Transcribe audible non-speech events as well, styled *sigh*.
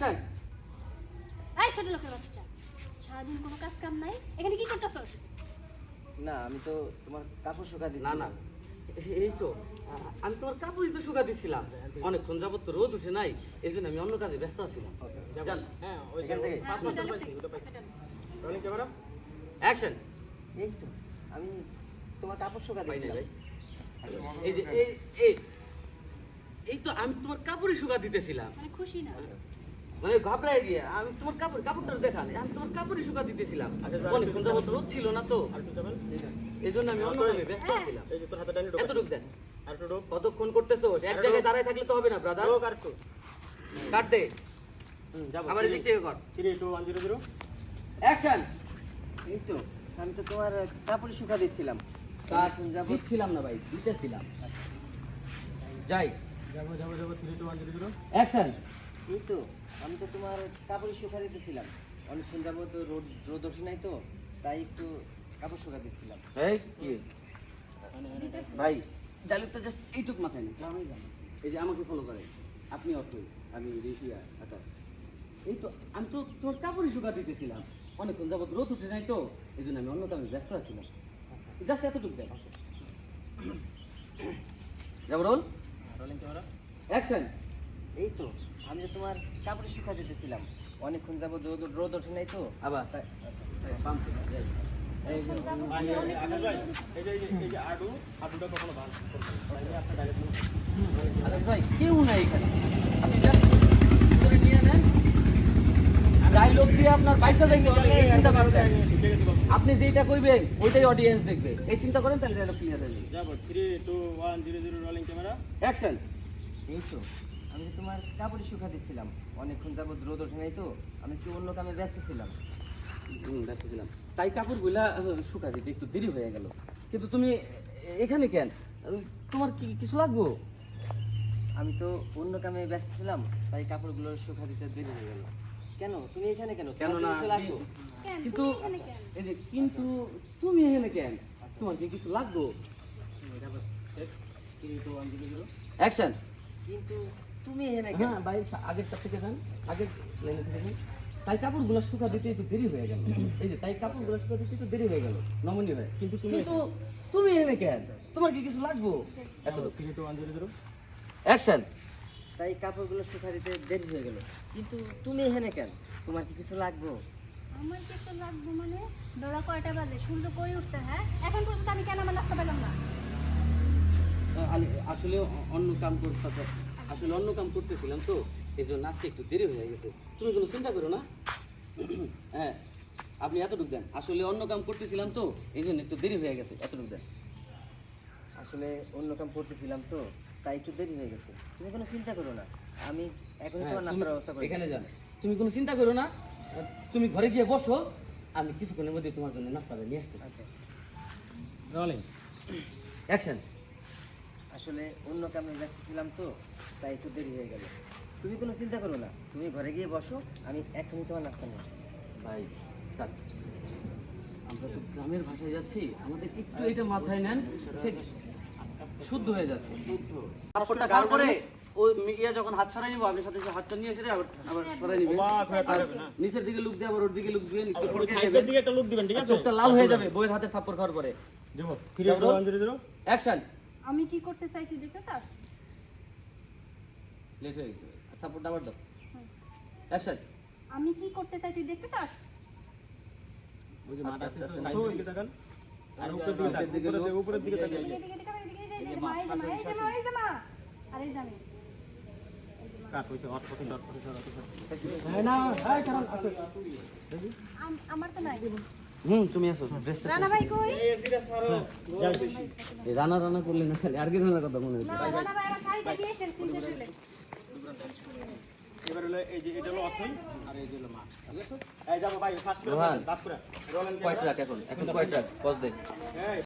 Action এই ছোট লোকের বাচ্চা। সারাদিন কোনো কাজ কাম নাই। এখানে কি করতেছস? না আমি তো তোমার কাপড় শুকা দিচ্ছি। না না। এই তো আমি তোমার কাপড়ই তো শুকা দিছিলাম। অনেকক্ষণ যাবত তো রোদ উঠে নাই এই জন্য আমি অন্য কাজে ব্যস্ত আছিলাম। যান। হ্যাঁ ওই থেকে। হ্যাঁ, পাসপোর্ট পাইছি। ওটা পাইছি ক্যামেরা? অ্যাকশন। এই তো আমি তোমার কাপড় শুকা এই যে এই এই এই তো আমি তোমার কাপড়ই শুকা দিতেছিলাম। মানে খুশি না? মানে ঘাবড়ায় গিয়ে আমি তোমার কাপড় কাপড়টা দেখান আমি তোমার কাপড়ই শুকা দিতেছিলাম। অনেকক্ষণ যাবত রোদ ছিল না তো। যাবেন? এই জন্য আমি অন্য কাজে ব্যস্ত হ্যাঁ। ছিলাম এতটুক দেন কতক্ষণ করতেছো? এক জায়গায় দাঁড়ায় থাকলে তো হবে না ব্রাদার কাট দে। হুম যাব। আমার দিক থেকে কর। Three two one zero zero action এই তো আমি তো তোমার কাপড় শুকা দিচ্ছিলাম কাট। যাব দিচ্ছিলাম না ভাই দিতেছিলাম। যাই। যাব যাব যাব three two one zero zero action এই তো আমি তো তোমার কাপড় শুকা দিতেছিলাম। অনেকক্ষণ যাব তো রোদ রোদ ওঠে নাই তো তাই একটু কাপড় শুকা দিচ্ছিলাম এই কি? ভাই। ডায়লগটা জাস্ট এইটুক মাথায় নেই আমি জানি এই যে আমাকে ফলো করে আপনি অথই আমি রিসিয়া আকাশ এই তো আমি তো তোর কাপড়ই শুকা দিতেছিলাম। অনেকক্ষণ যাবত রোদ উঠে নাই তো এই জন্য আমি অন্য কামে ব্যস্ত আছিলাম। জাস্ট এতটুক দেখ যাব রোল রোলিং ক্যামেরা অ্যাকশন এই তো আমি তো তোমার কাপড় শুকা দিতেছিলাম অনেকক্ষণ যাব রোদ রোদ ওঠে নাই তো। আবার? আচ্ছা ভাই, যে যে যে কেউ নাই এখানে। আপনি just নিয়ে নেন। ডায়লগ দিয়ে আপনার এই চিন্তা করতেন আপনি যেটা কইবেন ওইটাই অডিয়েন্স দেখবে। এই চিন্তা করেন তাহলে ক্লিয়ার হয়ে যাবে। Three two one zero zero rolling camera action আমি তো তোমার কাপড় শুকা দিচ্ছিলাম অনেকক্ষণ যাব রোদ ওঠে নাই তো আমি একটু অন্য কামে ব্যস্ত ছিলাম। ব্যস্ত ছিলাম। তাই কাপড়গুলা শুকা দিতে একটু দেরি হয়ে গেল। কিন্তু তুমি এখানে কেন? তোমার কি কিছু লাগবো? আমি তো অন্য কামে ব্যস্ত ছিলাম তাই কাপড়গুলো শুকা দিতে দেরি হয়ে গেল। কেন? তুমি এখানে কেন? কেন না লাগবে? কিন্তু এই যে কিন্তু তুমি এখানে কেন? তোমার কি কিছু লাগবো? অ্যাকশন কিন্তু তুমি এখানে কেন হ্যাঁ ভাই আগেরটা থেকে যান আগের লাইনে থেকে যান। তাই কাপড়গুলো শুকা দিতে একটু দেরি হয়ে গেল। এই যে তাই কাপড়গুলো শুকা দিতে একটু দেরি হয়ে গেল নমনীয় হয়। কিন্তু তুমি কিন্তু তুমি এনে কেন তোমার কি কিছু লাগবো? এত two one zero zero action তাই কাপড়গুলো শুকা দিতে দেরি হয়ে গেল। কিন্তু তুমি এখানে কেন তোমার কি কিছু লাগবে? আমার কি তো লাগবে মানে? বেলা কয়টা বাজে সূর্য কই উঠতে হ্যাঁ? এখন পর্যন্ত আমি কেন আমার নাস্তা পেলাম না? আসলে অন্য কাম করতে আসলে অন্য কাম করতেছিলাম তো এই জন্য আজকে একটু দেরি হয়ে গেছে। তুমি কোনো চিন্তা করো না। *clears throat* হ্যাঁ আপনি এতটুক দেন। আসলে অন্য কাম করতেছিলাম তো এই জন্য একটু দেরি হয়ে গেছে। এতটুক দেন। আসলে অন্য কাম করতেছিলাম তো তাই একটু দেরি হয়ে গেছে। তুমি কোনো চিন্তা করো না। আমি এখনই হ্যাঁ, তোমার তুমি নাস্তার ব্যবস্থা করি এখানে যান। তুমি কোনো চিন্তা করো না। তুমি ঘরে গিয়ে বসো। আমি কিছুক্ষণের মধ্যে তোমার জন্য নাস্তাটা নিয়ে আসতেছি। আচ্ছা। অ্যাকশন আসলে অন্য কামে ব্যস্ত ছিলাম তো তাই একটু দেরি হয়ে গেল। তুমি কোনো চিন্তা করো না তুমি ঘরে গিয়ে বসো আমি এখনই তোমার নাস্তা নিয়ে আসছি। ভাই থাক। আমরা তো গ্রামের ভাষায় যাচ্ছি আমাদের একটু এটা মাথায় নেন শুদ্ধ হয়ে যাচ্ছে। শুদ্ধ। ও যখন হাত সরাই নিবো আপনি সাথে সাথে হাতটা নিয়ে এসে আবার আবার সরাই। নিচের দিকে লুক দিয়ে আবার ওর দিকে লুক দিবেন একটু ফড়কে সাইডের দিকে একটা লোক দিবেন ঠিক আছে? চোখটা লাল হয়ে যাবে বইয়ের হাতে থাপ্পড় খাওয়ার পরে। দেবো। অ্যাকশন আমি কি করতে চাই তুই দেখতে চাস? লেট হয়ে গেছে। আর থাপ্পড়টা আবার দাও। অ্যাকশন আমি কি করতে চাই তুই দেখতে চাস? ওই যে মাথা আস্তে আস্তে সাইডের দিকে। তাকান। আর উপরের দিকে তাকান দিকে উপরের দিকে উপরের দিকে তাকান। এদিকে এদিকে এদিকে এদিকে এদিকে এদিকে মা এই যে মা এই যে মা এই যে মা। আরে জানি। কাট হইছে অট হ্যাঁ না এই কারণ আছে আমার তো নাই। হুম তুমি আসো ড্রেসটা রানা ভাই কই? এই রানা রানা করলে না খালি আর কি রান্নার কথা মনে হচ্ছে। রানা ভাই আমার শাড়িটা দিয়ে এসেন তিনশো শুলে এবার হলো এই যে এটা হলো অথই আর এই যে হলো মা। এই যাব ভাই ফার্স্ট করে। তারপরে রোলেন কয় ট্রাক এখন? এখন কয় ট্রাক বস দে। এই